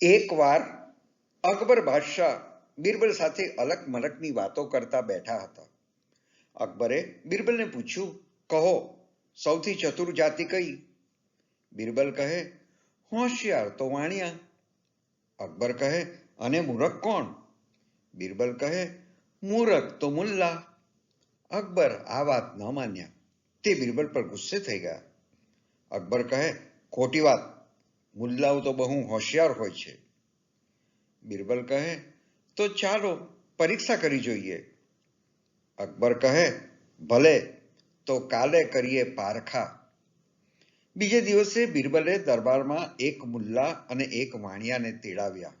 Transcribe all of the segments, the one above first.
એકવાર અકબર બાદશાહ બિરબલ સાથે અલગ મલકની વાતો કરતા બેઠા હતા. અકબરે બિરબલને પૂછ્યું, કહો, સૌથી ચતુર જાતિ કઈ? બિરબલ કહે, હોશિયાર તો વાણિયા. અકબર કહે, અને મૂરખ કોણ? બિરબલ કહે, મૂરખ તો મુલ્લા. અકબર આ વાત ન માન્યા. તે બિરબલ પર ગુસ્સે થઈ ગયા. અકબર કહે, ખોટી વાત. મુલ્લાઓ તો બહુ હોશિયાર હોય છે. બિરબલ કહે, તો ચાલો, પરીક્ષા કરી જોઈએ. અકબર કહે, ભલે, તો કાલે કરીએ પારખા. બીજે દિવસે બિરબલે દરબારમાં એક મુલ્લા અને એક વાણિયાને તેડાવ્યા.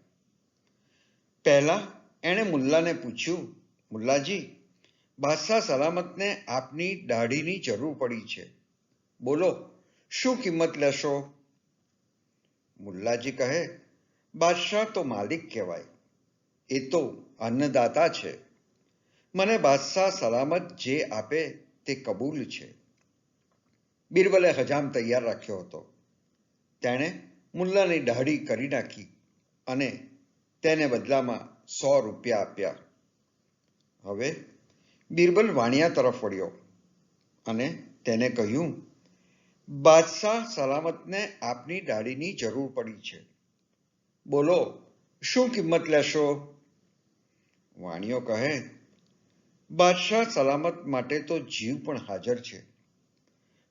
પહેલા એણે મુલ્લાને પૂછ્યું, મુલ્લાજી, બાદશાહ સલામતને આપની દાઢીની જરૂર પડી છે. બોલો, શું કિંમત લેશો? મુલ્લાજી કહે, બાદશાહ તો માલિક કહેવાય. એ તો અન્નદાતા છે. મને બાદશાહ સલામત જે આપે તે કબૂલ છે. બિરબલે હજામ તૈયાર રાખ્યો હતો. તેણે મુલ્લાની દાઢી કરી નાખી અને તેને બદલામાં સો રૂપિયા આપ્યા. હવે બિરબલ વાણિયા તરફ વળ્યો અને તેને કહ્યું બાદશાહ સલામતને આપની દાઢીની જરૂર પડી છે. બોલો, શું કિંમત લેશો? વાણિયો કહે, બાદશાહ સલામત માટે તો જીવ પણ હાજર છે.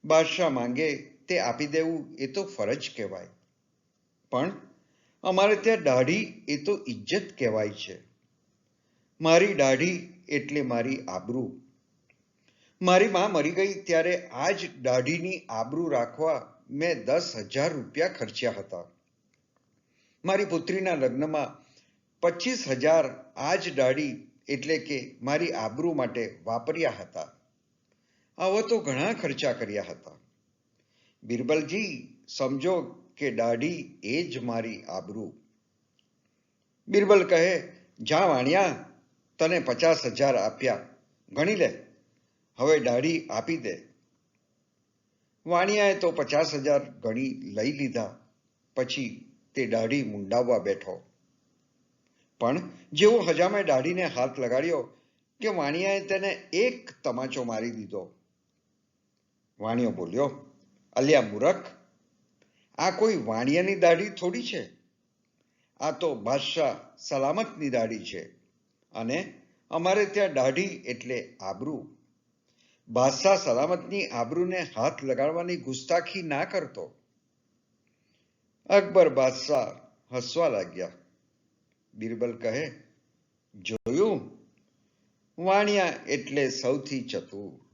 બાદશાહ માંગે તે આપી દેવું એ તો ફરજ કહેવાય. પણ અમારે ત્યાં દાઢી એ તો ઇજ્જત કહેવાય છે. મારી દાઢી એટલે મારી આબરૂ. મારી માં મરી ગઈ ત્યારે આ જ દાઢીની આબરૂ રાખવા મેં દસ હજાર રૂપિયા ખર્ચ્યા હતા. મારી પુત્રીના લગ્નમાં પચીસ હજાર આ જ દાઢી એટલે કે મારી આબરૂ માટે વાપર્યા હતા. આવો તો ઘણા ખર્ચા કર્યા હતા. બિરબલજી, સમજો કે દાઢી એ જ મારી આબરૂ. બિરબલ કહે, જા વાણિયા, તને પચાસ હજાર આપ્યા. ગણી લે. હવે દાઢી આપી દે. વાણિયાએ તો પચાસ હજાર ગણી લઈ લીધા. પછી તે દાઢી મુંડાવવા બેઠો. પણ જેવો હજામે દાઢીને હાથ લગાડ્યો કે વાણિયાએ તેને એક તમાચો મારી દીધો. વાણિયો બોલ્યો, અલ્યા મૂરખ, આ કોઈ વાણિયાની દાઢી થોડી છે? આ તો બાદશાહ સલામતની દાઢી છે અને અમારે ત્યાં દાઢી એટલે આબરૂ બાદશાહ સલામતની આબરૂને હાથ લગાડવાની ગુસ્તાખી ના કરતો. અકબર બાદશાહ હસવા લાગ્યા. બિરબલ કહે, જોયું? વાણિયા એટલે સૌથી ચતુર.